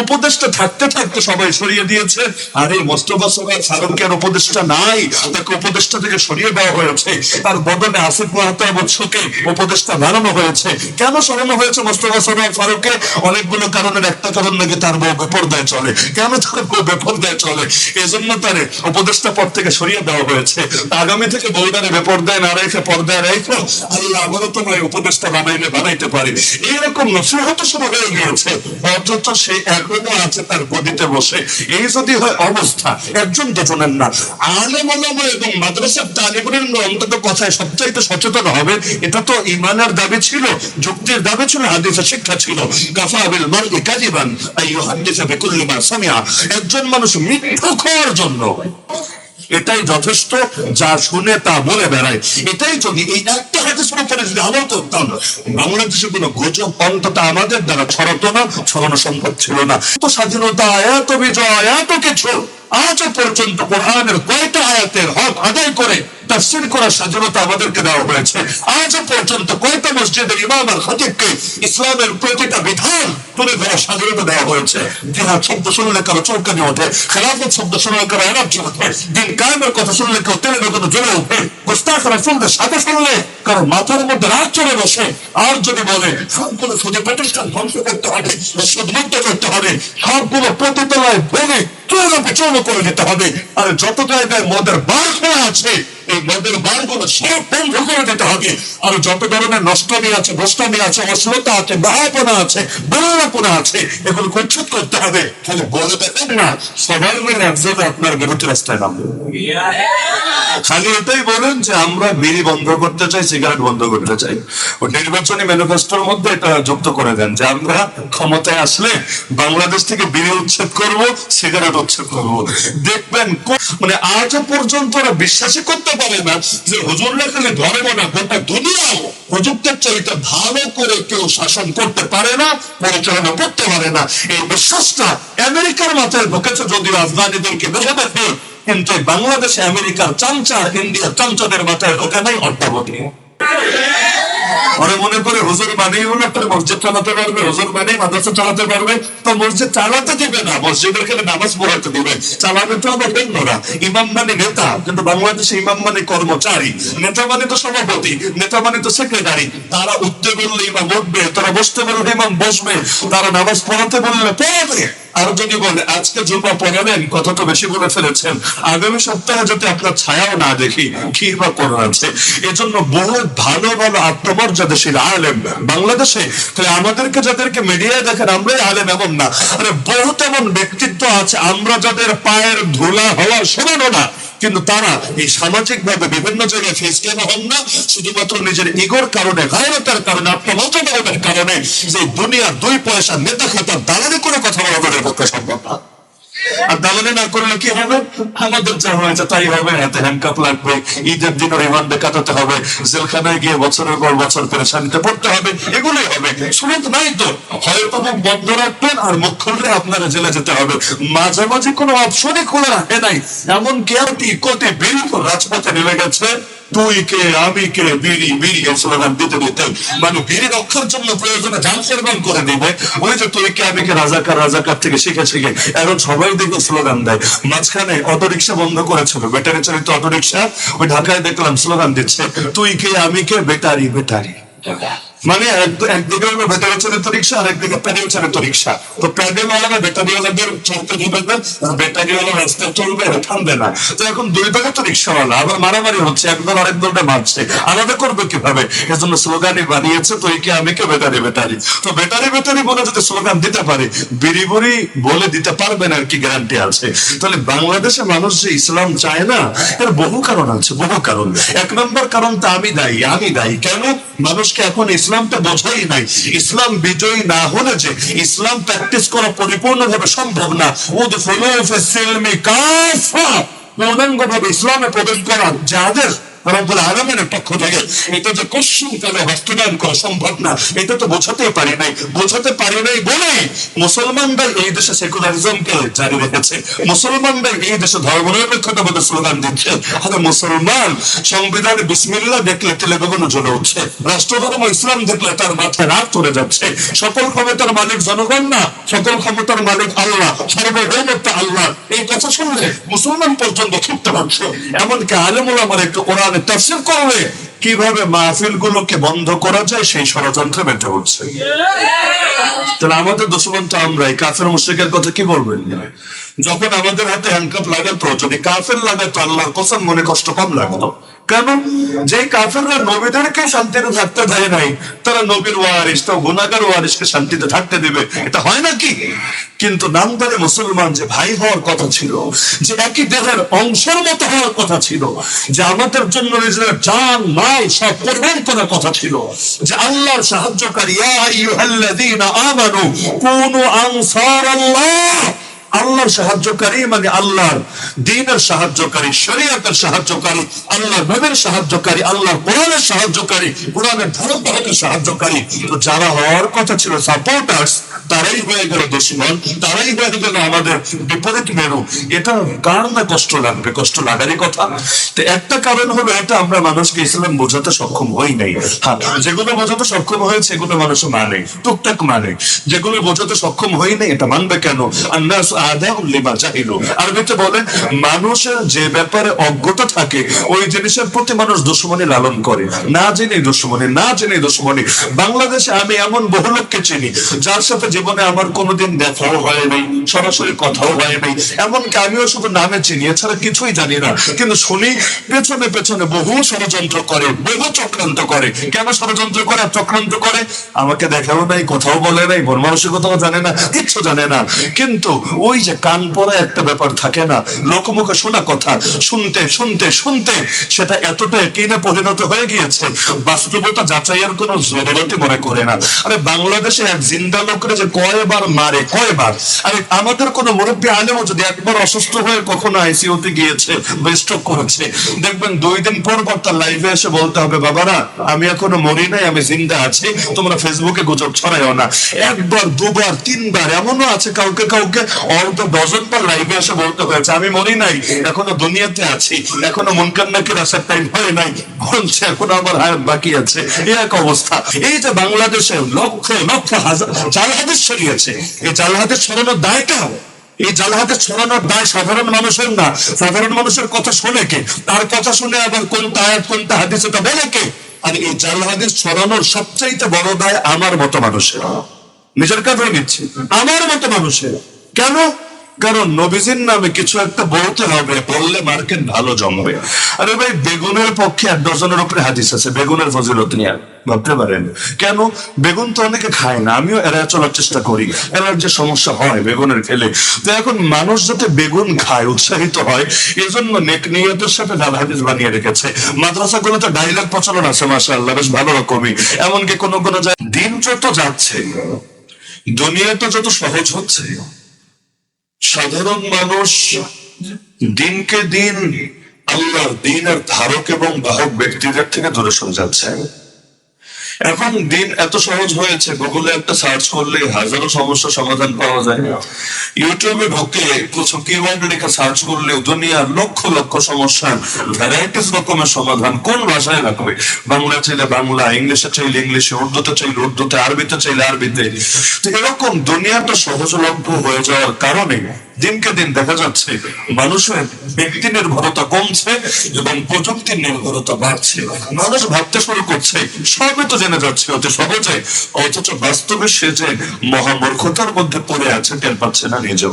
উপদেশটা থাকতে থাকতে সবাই সরিয়ে দিয়েছে। আর এই মোস্তফা সবাই ফারুকের উপদেশটা নাই। তাকে উপদেশটা থেকে সরিয়ে দেওয়া হয়েছে। তার বদলে আসিফ মাহতাব উৎসকে উপদেশটা বাড়ানো হয়েছে। কেন সরানো হয়েছে মোস্তফা সবাই? ফারুককে অনেকগুলো কারণের একটা কারণ নাকি তার বউ বেপরদায় চলে। কেন তার বউ বেপরদায় চলে? এজন্য তার উপদেশটা পর থেকে সরিয়ে দেওয়া হয়েছে। আগামী থেকে বউদারে বেপরদায় না রেখে পর্দায় রেখে। আল্লাহ আমারও তোমার উপদেশটা বানাইলে বানাইতে পারি। এইরকম নসিহত শুরু হয়ে গিয়েছে। অথচ সে এখনও আছে তার গদিতে বসে। এই যদি হয় অবস্থা, একজন দুজনের না। আলেম ওলামা এবং মাদ্রাসার তালিবের অন্তত কথায় সবচাইতে সচেতন হবে, এটা তো ইমানের দাবি ছিল, যুক্তির দাবি ছিল হাদিসের শিক্ষা ছিল। গাফা বিল মারই কাজিবান আইয়ু হাদিসা বিকুল্লি মা সামিয়া একজন মানুষ মিথ্যা খোয়ার জন্য। এটাই যথেষ্ট, যা শুনে তা বলে বেড়ায়। এটাই যদি এই একটা হাদিসের উপরে যদি আমল করতাম বাংলাদেশে কোনো গুজব অন্তত আমাদের দ্বারা ছড়াতো না, ছড়ানো সম্ভব ছিল না। তো স্বাধীনতা এত বিজয়, এত কিছু। আজও পর্যন্ত কোরআনের কয়টা আয়াতের হক আদায় করে তাফসির করার স্বাধীনতা আমাদেরকে দেওয়া হয়েছে? আজও পর্যন্ত কয়টা মসজিদের ইমাম আর খতিবকে ইসলামের প্রতিটা বিধান তুলে ধরার স্বাধীনতা দেওয়া হয়েছে? জিহাদ শব্দ শুনলে কারও চৌকানি ওঠে, খেলাফত শব্দ শুনলে কারও এনার্জি ওঠে, দিন কায়েমের কথা শুনলে কেউ তেলে বেগুনে জ্বলে ওঠে গোস্তাখরা শুনলে সাথে শুনলে কারও মাথার মধ্যে রাত চলে বসে। আর যদি বলে, সবগুলো সুদে প্রতিষ্ঠান ধ্বংস করতে হবে সুদমুক্ত করতে হবে, সবগুলো প্রতিতলায় ভেঙে চূর্ণ বিচূর্ণ করে দিতে হবে। আর যত জায়গায় মদের বার আছে এই মদের বারগুলো সব বন্ধ করে দিতে হবে। আর যত ধরনের আছে আছে অশ্লীলতা আছে আছে আছে, এগুলো করতে হবে। বলে না আপনার রাস্তায় নামবে। খালি এটাই বলেন যে আমরা বিড়ি বন্ধ করতে চাই, সিগারেট বন্ধ করতে চাই। ও নির্বাচনী ম্যানিফেস্টোর মধ্যে এটা যুক্ত করে দেন যে আমরা ক্ষমতায় আসলে বাংলাদেশ থেকে বিড়ি উচ্ছেদ করব, সিগারেট উচ্ছেদ করব। দেখবেন মানে আজও পর্যন্ত ওরা বিশ্বাসই করতে পারে না যে হুজুররা খালি ধর্ম না গোটা দুনিয়াও প্রযুক্তির চাইতে ভালো করে কেউ শাসন করতে পারে না, পরিচালনা করতে পারে না। এই বিশ্বাসটা আমেরিকার মাথায় ঢুকেছে যদিও আফগানিদেরকে বোঝাতে দেখে কিন্তু বাংলাদেশে আমেরিকার চামচা ইন্ডিয়ার চামচাদের মাথায় ঢোকে নাই অর্থাবধি ওরা মনে করে হুজুর মানেই হলো, একটা মসজিদ চালাতে পারবে, হুজুর মানেই মাদ্রাসা চালাতে পারবে। তো মসজিদ চালাতে দিবে না, মসজিদের খেলে নামাজ পড়াতে দিবে। চালাবে তো আবার অন্যরা ইমাম মানে নেতা, কিন্তু বাংলাদেশে ইমাম মানে কর্মচারী। নেতা মানে তো সভাপতি, নেতা মানে তো সেক্রেটারি। তারা উঠতে বললে ইমাম উঠবে, তারা বসতে বললে ইমাম বসবে, তারা নামাজ পড়াতে বললে পড়াবে। আর যদি বলে, আজকে বেশি বলে ফেলেছেন, আগামী সপ্তাহে যাতে আপনার ছায়াও না দেখি বা আছে? এজন্য বহু ভালো ভালো আত্মমর্যাদাশীল আলেম বাংলাদেশে। তাহলে আমাদেরকে যাদেরকে মিডিয়ায় দেখেন, আমরাই আলেম এমন না। আরে, বহুত এমন ব্যক্তিত্ব আছে, আমরা যাদের পায়ের ধুলা হওয়া শোনানো না কিন্তু তারা এই সামাজিক ভাবে বিভিন্ন জায়গায় ফেস কেন হন না, শুধুমাত্র নিজের ইগোর কারণে, গায়রতার কারণে আত্মমর্যাদার কারণে যে দুনিয়ার দুই পয়সা নেতা খাতার দালালি করে কথা বলা তাদের পক্ষে সম্ভব না। আর দালালি না করলে কি হবে? আমাদের যা হয়েছে তাই হবে। লাগবে, ঈদের দিন রিমান্ডে কাটাতে হবে, জেলখানায় গিয়ে বছরের পর বছর পড়তে হবে, এগুলোই হবে। সুযোগ নাই তো? হয়তো বন্ধ রাখবেন আর মুখ আপনারা জেলে যেতে হবে। মাঝামাঝি কোনো অপশনই খোলা রাখে নাই। এমন কেউটি কোটি বিল রাজপথে নেমে গেছে। তুই কে, আমি কে, বিড়ি বিড়ি এর দিতে দিতে। মানে বিড়ি রক্ষার জন্য প্রয়োজনে যান সেবন করে দিবে। ওই যে তুই কে, আমি কে, রাজাকার রাজাকার থেকে শিখে শিখে। এখন সবাই দেখো স্লোগান দেয়। মাঝখানে অটো রিক্সা বন্ধ করেছিল ব্যাটারি চালিত অটো রিক্সা ওই ঢাকায় দেখলাম স্লোগান দিচ্ছে, তুই কে, আমি কে, বেটারি বেটারি। মানে এক- একদিকে হলো ব্যাটারি চালিত রিক্সা, আর একদিকে প্যাডেল চালিত রিক্সা। তো প্যাডেল ওয়ালা ব্যাটারি ওয়ালাদের চলতে দিবে না ব্যাটারি ওয়ালা রাস্তায় চলবে থামবে না। তো এখন দুই ভাগে তো রিক্সাওয়ালা, আবার মারামারি হচ্ছে, একদল আরেক দলটা মারছে। আলাদা করবে কীভাবে? এজন্য স্লোগানই বানিয়েছে তুই কি আমি কে ব্যাটারি ব্যাটারি তো ব্যাটারি ব্যাটারি বলে যদি স্লোগান দিতে পারে বিড়ি বুড়ি বলে দিতে পারবে না, আর কি গ্যারান্টি আছে? তাহলে বাংলাদেশে মানুষ যে ইসলাম চায় না, এর বহু কারণ আছে, বহু কারণ। এক নম্বর কারণটা আমি দায়ী আমি দায়ী। কেন? মানুষকে এখন ইসলামটা বোঝাই নাই। ইসলাম বিজয়ী না হলে যে ইসলাম প্র্যাকটিস করা পরিপূর্ণভাবে সম্ভব না। পূর্ণাঙ্গভাবে ইসলামে প্রবেশ করা যাদের রব্বুল আলমের পক্ষ থেকে এটা যে কশ্চিন কালে করা সম্ভব না, এটা তো বোঝাতেই পারি নাই। বোঝাতে পারি নাই বলে মুসলমানরা এই দেশে সেকুলারিজমকে জারি রেখেছে। মুসলমানরা এই দেশে ধর্মনিরপেক্ষতাবাদের স্লোগান দিচ্ছে। মুসলমান, সংবিধানে বিসমিল্লাহ দেখলে তেলে জ্বলে উঠছে। রাষ্ট্রধর্ম ইসলাম দেখলে তার মাথায় রাত চলে যাচ্ছে। সকল ক্ষমতার মালিক জনগণ না, সকল ক্ষমতার মালিক আল্লাহ, সার্বভৌমত্ব আল্লাহ। এই কথা শুনলে মুসলমান পর্যন্ত ছুটতে পারছে এমনকি আলেমুল আমার একটু তাফসির করবে, কীভাবে মাহফিল গুলোকে বন্ধ করা যায় সেই ষড়যন্ত্র মেটে হচ্ছে তাহলে আমাদের দুশ্মন তো আমরাই, কাফের মুশ্রিকের কথা কি বলবেন? যখন আমাদের হাতে হ্যান্ডকাপ লাগাতো প্রয়োজন কাফের লাগাতো আল্লাহর কসম মনে কষ্ট কম লাগতো কেন? যে কাফেররা নবীদেরকে শান্তিতে থাকতে দেয় নাই, তারা নবীর ওয়ারিস তো গুনাগার ওয়ারিসকে শান্তিতে থাকতে দেবে। এটা হয় নাকি? কিন্তু নামদারে মুসলমান যে ভাই হওয়ার কথা ছিল, যে একই দেহের অংশের মতো হওয়ার কথা ছিল, যে আমাদের জন্য নিজের জান, মাল সব পরিমাণ করার কথা ছিল, যে আল্লাহর সাহায্যকারী, ইয়া আইয়ুহাল্লাযীনা আমানু কুনু আনসারাল্লাহ আল্লাহর সাহায্যকারী মানে আল্লাহর দিনের সাহায্যকারী, শরীয়তের সাহায্যকারী, আল্লাহর নবীর সাহায্যকারী, আল্লাহর কোরআনের সাহায্যকারী, কোরআনের ধর্ম বাহকের সাহায্যকারী। তো যারা হওয়ার কথা ছিল সাপোর্টার্স তারাই হয়ে গেল দুশ্মন, তারাই হয়ে গেল আমাদের বিপরীত মেরু। এটা কার না কষ্ট লাগবে? কষ্ট লাগারই কথা। তো একটা কারণ হলো এটা, আমরা মানুষকে ইসলাম বোঝাতে সক্ষম হই নাই। হ্যাঁ যেগুলো বোঝাতে সক্ষম হয়েছে, এগুলো মানুষ মানে টুকটাক মানে। যেগুলো বোঝাতে সক্ষম হই নাই, এটা মানবে কেন? আন্নাস লিমা জাহিলু আরবিতে বলে মানুষের যে ব্যাপারে অজ্ঞতা থাকে, ওই জিনিসের প্রতি মানুষ দুশ্মনী লালন করে। না জেনে দুশ্মনী, না জেনে দুশ্মনী। বাংলাদেশে আমি এমন বহু লোককে চিনি, যার সাথে জীবনে আমার কোনোদিন দেখাও হয় নাই, সরাসরি কথাও হয় নাই। এমনকি আমিও শুধু নামে চিনি, এছাড়া কিছুই জানি না। কিন্তু শুনি, পেছনে পেছনে বহু ষড়যন্ত্র করে, বহু চক্রান্ত করে। কেন ষড়যন্ত্র করে চক্রান্ত করে? আমাকে দেখাও নাই, কোথাও বলে নাই, মন মানসিকতাও জানে না, কিচ্ছু জানে না। কিন্তু ওই যে কান পড়া একটা ব্যাপার থাকে না, লোকমুখে শোনা কথা, শুনতে শুনতে শুনতে, সেটা এতটা কিনে পরিণত হয়ে গিয়েছে, বাস্তবতা যাচাইয়ের কোনো জরুরতি মনে করে না। আরে বাংলাদেশে এক জিন্দা লোকরে যে কয়বার মারে, কয়বার? আরে আমাদের কোন মুরব্বী আলেমও যদি একবার অসুস্থ হয়ে কখনো আইসিইউতে গিয়েছে বা স্ট্রোক করেছে, দেখবেন দুই দিন পর পর তার লাইভে এসে বলতে হবে, বাবারা, আমি এখনও মরি নাই, আমি জিন্দা আছি, তোমরা ফেসবুকে গুজব ছড়াইও না। একবার, দুবার, তিনবার, এমনও আছে কাউকে কাউকে অল্প ডজন বার লাইভে এসে বলতে হয়েছে, আমি মরি নাই, এখনও দুনিয়াতে আছি, এখনও মনকান নাকি আসার টাইম হয় নাই, বলছে, এখনও আমার হায়াত বাকি আছে, এই এক অবস্থা। এই যে বাংলাদেশে লক্ষ লক্ষ হাজার চার হাজার ছড়িয়েছে, এই চার হাজার ছড়ানোর দায় কার এই জালহাতে ছড়ানোর দায় সাধারণ মানুষের না, সাধারণ মানুষের কথা শোনে কে? তার কথা শুনে আবার কোনটা আয়াত কোনটা হাদিস ওটা বলে কে? আর এই জাল হাদিস ছড়ানোর সবচাইতে বড় দায় আমার মতো মানুষের। নিজের কাজে নিচ্ছে, আমার মতো মানুষের। কেন? কারণ নবীজির নামে কিছু একটা বলতে হবে, বললে মার্কেট ভালো জমবে আরে ভাই, বেগুনের পক্ষে এক ডজনের উপরে হাদিস আছে, বেগুনের ফজিলত নিয়ে। ভাবতে পারেন। কেন? বেগুন তো অনেকে খায় না, আমিও এড়ায় চলার চেষ্টা করি। অ্যালার্জির সমস্যা হয় বেগুনের খেলে। তো এখন মানুষ যাতে বেগুন খায়, উৎসাহিত হয় এই জন্য নেক নিয়তের সাথে ডাল হাদিস বানিয়ে রেখেছে। মাদ্রাসাগুলোতে ডাইলের প্রচলন আছে মাসা আল্লাহ বেশ ভালো রকমই। এমনকি কোনো কোনো দিন যত যাচ্ছে, দুনিয়াটা যত সহজ হচ্ছে সাধারণ মানুষ দিনকে দিন আল্লাহ দিন আর ধারক এবং বাহক ব্যক্তিদের থেকে দূরে সরে যাচ্ছে এখন দিন এত সহজ হয়েছে গুগলে একটা সার্চ করলে হাজারো সমস্যার সমাধান পাওয়া যায়। ইউটিউবে ঢুকে কিছু কিওয়ার্ড লেখা সার্চ করলে দুনিয়ার লক্ষ লক্ষ সমস্যার ভ্যারাইটিস রকমের সমাধান কোন ভাষায় রাখবে বাংলা চাইলে বাংলা, ইংলিশে চাইলে ইংলিশে, উর্দুতে চাইলে উর্দুতে, আরবিতে চাইলে আরবিতে। এরকম দুনিয়াটা সহজলভ্য হয়ে যাওয়ার কারণে দিনকে দিন দেখা যাচ্ছে মানুষের ব্যক্তি নির্ভরতা কমছে এবং প্রযুক্তির নির্ভরতা বাড়ছে। মানুষ ভাবতে শুরু করছে, সবই তো জেনে যাচ্ছে অতি সহজে, অথচ বাস্তবে সে যে মহামূর্খতার মধ্যে পড়ে আছে টের পাচ্ছে না নিজেও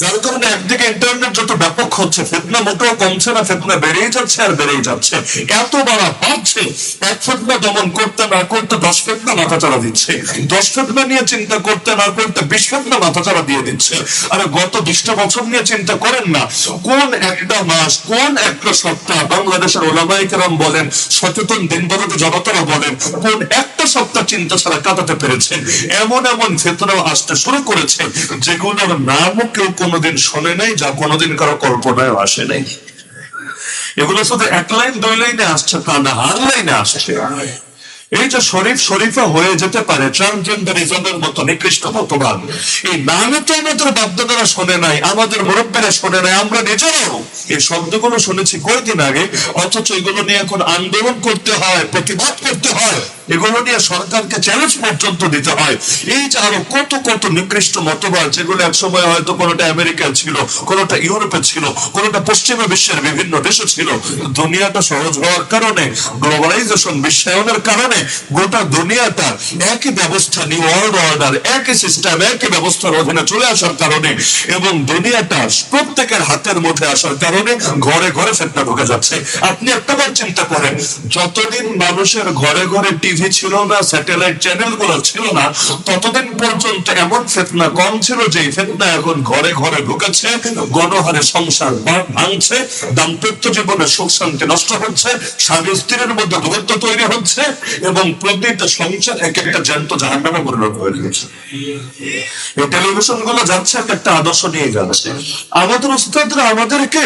যার কারণে একদিকে ইন্টারনেট যত ব্যাপক হচ্ছে, ফেতনা মোটেও কমছে না, ফেতনা বেড়েই যাচ্ছে আর বেড়েই যাচ্ছে। এত বাড়া পাচ্ছে এক ফেতনা দমন করতে না করতে দশ ফেতনা মাথা চারা দিচ্ছে। দশ ফেতনা নিয়ে চিন্তা করতে না করতে বিশ ফেতনা মাথা চারা দিয়ে দিচ্ছে। আরে গত বিশটা বছর নিয়ে চিন্তা করেন না। কোন একটা মাস, কোন একটা সপ্তাহ, বাংলাদেশের ওলামাইকেরাম বলেন, সচেতন দিনবরত জনতারা বলেন, কোন একটা সপ্তাহ চিন্তা ছাড়া কাটাতে পেরেছেন এমন এমন ফেতনাও আসতে শুরু করেছে, যেগুলোর নামও কেউ কোনোদিন শোনে নাই, যা কোনোদিন কারও কল্পনায় আসে নাই। এগুলো শুধু এক লাইন, দুই লাইনে আসছে, তা না হার লাইনে আসছে। এই যে শরীফ শরীফা হয়ে যেতে পারে ট্রান্সজেন্ডারিজমের মতো নিকৃষ্ট মতবাদ এই নামে আমাদের বাধ্যতারা শোনে নাই, আমাদের মুরব্বীরা শোনে নাই, আমরা নিজেরাও এই শব্দগুলো শুনেছি কয়েকদিন আগে, অথচ এগুলো নিয়ে এখন আন্দোলন করতে হয়, প্রতিবাদ করতে হয়। এগুলো নিয়ে সরকারকে চ্যালেঞ্জ পর্যন্ত দিতে হয়। এই যে আরও কত কত নিকৃষ্ট মতবাদ, যেগুলো এক সময় হয়তো কোনোটা আমেরিকায় ছিল, কোনোটা ইউরোপে ছিল, কোনোটা পশ্চিমা বিশ্বের বিভিন্ন দেশে ছিল। দুনিয়াটা সহজ হওয়ার কারণে গ্লোবালাইজেশন বিশ্বায়নের কারণে গোটা দুনিয়াটা একই ব্যবস্থা নিউ ওয়ার্ল্ড অর্ডার একই সিস্টেম একই ব্যবস্থার অধীনে চলে আসার কারণে এবং দুনিয়াটা প্রত্যেকের হাতের মধ্যে আসার কারণে ঘরে ঘরে ফেটনা ঢুকে যাচ্ছে। আপনি একটা বার চিন্তা করেন, যতদিন মানুষের ঘরে ঘরে ঘরে টিভি ছিল না স্যাটেলাইট চ্যানেলগুলো ছিল না, ততদিন পর্যন্ত এমন ফেতনা কম ছিল যে ফেতনা এখন ঘরে ঘরে ঢুকেছে, গণহারে সংসার ভাঙছে, দাম্পত্য জীবনে সুখ শান্তি নষ্ট হচ্ছে, স্বামী স্ত্রীর মধ্যে দূরত্ব তৈরি হচ্ছে এবং প্রতিটা সংসার এক একটা জ্যান্ত জাহান নামে পরিণত হয়ে গেছে। এই টেলিভিশনগুলো যাচ্ছে একটা আদর্শ নিয়ে যাচ্ছে। আমাদের উস্তাদরা আমাদেরকে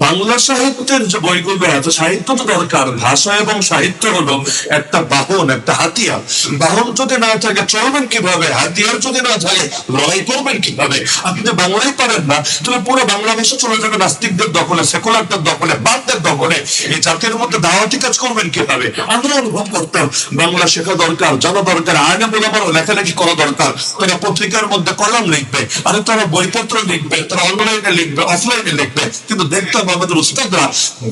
বাংলা সাহিত্যের যে বইগুলো আছে সাহিত্য তো দরকার। ভাষা এবং সাহিত্য হলো একটা বাহন, একটা হাতিয়ার। বাহন যদি না থাকে, চলবেন কীভাবে? হাতিয়ার যদি না থাকে, লড়াই করবেন কীভাবে? আপনি বাংলায় পারেন না। তাহলে পুরো বাংলা ভাষা চলে যাবে নাস্তিকদের দখলে, সেকুলারদের দখলে, বাদদের দখলে। এই জাতির মধ্যে দাওয়াতি কাজ করবেন কীভাবে? আমরা অনুভব করতাম, বাংলা শেখা দরকার, জানা দরকার আগে বলে লেখালেখি করা দরকার। তারা পত্রিকার মধ্যে কলম লিখবে, আর তারা বইপত্র লিখবে, তারা অনলাইনে লিখবে অফলাইনে লিখবে। কিন্তু দেখতাম আমাদের উস্তাদরা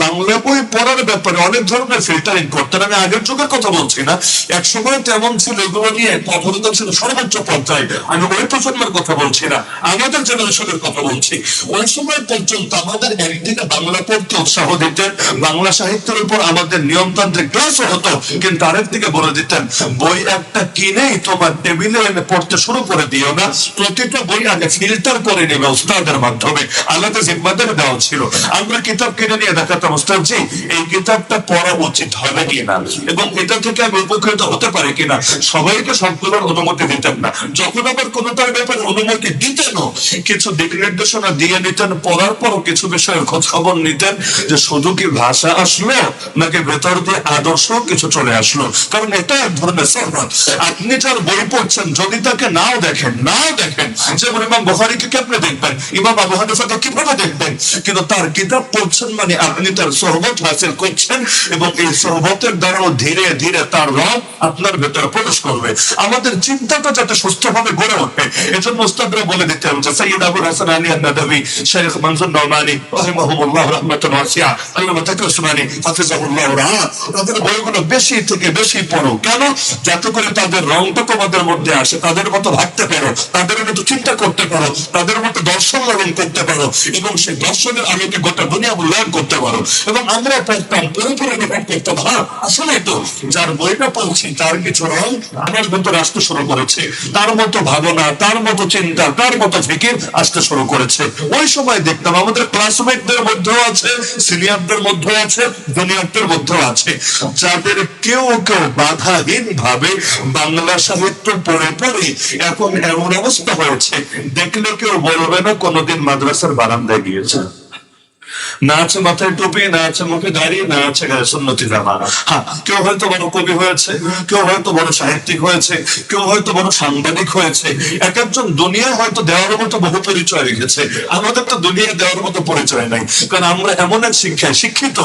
বাংলা বই পড়ার ব্যাপারে অনেক ধরনের ফিল্টারিং করতেন। আমি আগের যুগের কথা বলছি না। এক সময় তেমন ছিল, এগুলো নিয়ে কঠোরতা ছিল সর্বোচ্চ পর্যায়ে। আমি ওই প্রজন্মের কথা বলছি না, আমাদের জেনারেশনের কথা বলছি। ওই সময় পর্যন্ত আমাদের একদিকে বাংলা পড়তে উৎসাহ দিতেন, বাংলা সাহিত্যের উপর আমাদের নিয়মতান্ত্রিক ক্লাসও হতো, কিন্তু আরেকদিকে বলে দিতেন, বই একটা কিনেই তোমার টেবিলে এনে পড়তে শুরু করে দিও না। প্রতিটা বই আগে ফিল্টার করে নেবে উস্তাদের মাধ্যমে। আলাদা জিম্মাদের দেওয়া ছিল। আমরা কিতাব কিনে নিয়ে দেখাতাম উস্তাদজি এই কিতাবটা পড়া উচিত হবে কিনা? এবং এটা থেকে আমি উপকৃত হতে পারি কিনা? সবাইকে সবগুলোর অনুমতি দিতেন না। যখন আবার কোনোটার ব্যাপারে অনুমতি দিতেনও, কিছু দিক নির্দেশনা দিয়ে নিতেন, পড়ার পরও কিছু বিষয়ের খোঁজ খবর নিতেন যে শুধু কি ভাষা আসলো, নাকি ভেতর দিয়ে আদর্শ কিছু চলে আসলো? কারণ এটা এক ধরনের সহমত আপনি যার বই পড়ছেন, যদি তাকে নাও দেখেন নাও দেখেন, যেমন ইমাম বখারিকে কেমনে দেখবেন? ইমাম আবু কীভাবে দেখবেন? কিন্তু তার কিতাব পড়ছেন মানে আপনি তার সহবত হাসিল করছেন এবং এই সহবতের দ্বারাও ধীরে ধীরে তার রং আপনার ভেতরে প্রবেশ করবে। আমাদের চিন্তাটা যাতে সুস্থভাবে গড়ে ওঠে, এজন্য উস্তাদরা বলে দিতেন যে সৈয়দ আবুল হাসান আলী আন্নাদবি শেখ মনসুর নওমানি রহিমাহুল্লাহ হাফিজাহুল্লাহ তাদের বইগুলো বেশি থেকে বেশি পড়ো কেন? যাতে করে তাদের রংটা তোমাদের মধ্যে আসে, তাদের মতো ভাবতে পারো, তাদের মতো চিন্তা করতে পারো, তাদের মতো দর্শন লালন করতে পারো এবং সেই দর্শনের আলোকে গোটা দুনিয়া মূল্যায়ন করতে পারো। এবং আমরা পড়তাম পুরোপুরি অনুভব করতাম হ্যাঁ আসলে তো যার বইটা পড়ছি, তার কিছু রং আমার ভেতরে আসতে শুরু করেছে। তার মতো ভাবনা, তার মতো চিন্তা, তার মতো ফিকির আসতে শুরু করেছে। ওই সময় দেখতাম আমাদের ক্লাসমেটদের মধ্যেও আছে সিনিয়রদের মধ্যেও আছে জুনিয়রদের মধ্যেও আছে। যাদের কেউ কেউ বাধাহীন ভাবে বাংলা সাহিত্য পড়ে পড়ে এখন এমন অবস্থা হয়েছে, দেখলে কেউ বলবে না, কোনোদিন মাদ্রাসার বারান্দায় গিয়েছে। না আছে মাথায় টুপি, না আছে মুখে দাঁড়িয়ে না আছে গায়ে সুন্নতি জামা হ্যাঁ কেউ হয়তো বড় কবি হয়েছে, কেউ হয়তো বড় সাহিত্যিক হয়েছে, কেউ হয়তো বড় সাংবাদিক হয়েছে। এক একজন দুনিয়া হয়তো দেওয়ার মতো বহু পরিচয় রেখেছে। আমাদের তো দুনিয়া দেওয়ার মতো পরিচয় নাই। কারণ আমরা এমন এক শিক্ষায় শিক্ষিত।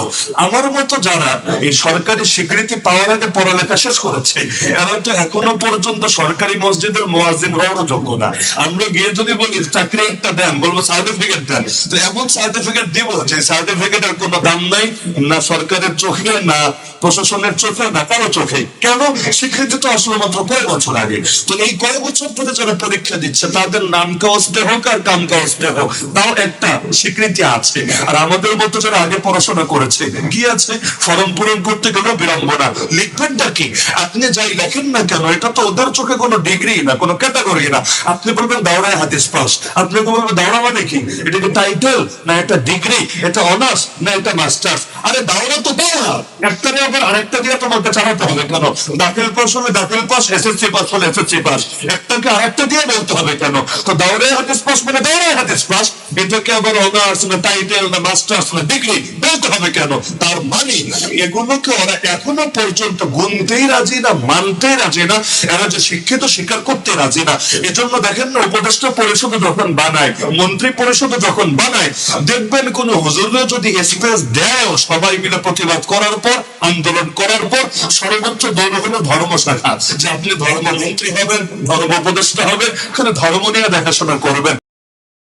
আমার মতো যারা এই সরকারি স্বীকৃতি পাওয়ার আগে পড়ালেখা শেষ করেছে, এরা তো এখনও পর্যন্ত সরকারি মসজিদের মোয়াজিন হওয়ারও যোগ্য না। আমরা গিয়ে যদি বলি, চাকরি একটা দেন, বলব, সার্টিফিকেট দেন। তো এমন সার্টিফিকেট দিব যে সার্টিফিকেটের কোনো দাম নাই, না সরকারের চোখে, না প্রশাসনের চোখে, না কারও চোখে। কেন? স্বীকৃতি তো আসলে মাত্র কয়েক বছর আগে। তো এই কয়েক বছর ধরে যারা পরীক্ষা দিচ্ছে, তাদের নাম কাগজতে হোক আর কাম কাগজতে হোক তাও একটা স্বীকৃতি আছে। আর আমাদের মতো যারা আগে পড়াশোনা করেছে, কি আছে? ফর্ম পূরণ করতে গেলেও বিড়ম্বনা। লিখবেনটা কি? আপনি যাই লেখেন না কেন, এটা তো ওদের চোখে কোনো ডিগ্রি না, কোনো ক্যাটাগরি না। আপনি বলবেন দাওড়ায় হাদিস পাস। আপনি বলবেন দাওড়া মানে কি? এটা কি টাইটেল না একটা ডিগ্রি এটা অনার্স না, এটা মাস্টার্স আরে তো, দাও একটারে আবার আরেকটা দিয়ে তোমাকে চালাতে হবে কেন? দাখিল পাস হলে দাখিল পাস এসএসসি পাস হলে এসএসসি পাস। একটাকে আরেকটা দিয়ে বলতে হবে কেন? তো পাস মানে পাস। এটাকে আবার অনার্স না টাইটেল না মাস্টার্স না ডিগ্রি বলতে হবে কেন? তার মানে এগুলোকে ওরা এখনও পর্যন্ত গুনতেই রাজি না, মানতেই রাজি না। এরা যে শিক্ষিত স্বীকার করতে রাজি না। এজন্য দেখেন না, উপদেষ্টা পরিষদ যখন বানায়, মন্ত্রী পরিষদ যখন বানায়, দেখবেন কোন হুজুররা যদি স্পেস দেয়, সবাই মিলে প্রতিবাদ করার পর, আন্দোলন করার পর সর্বোচ্চ দল হলো ধর্ম শাখা যে আপনি ধর্মমন্ত্রী হবেন ধর্ম উপদেষ্টা হবেন ধর্ম নিয়ে দেখাশোনা করবেন।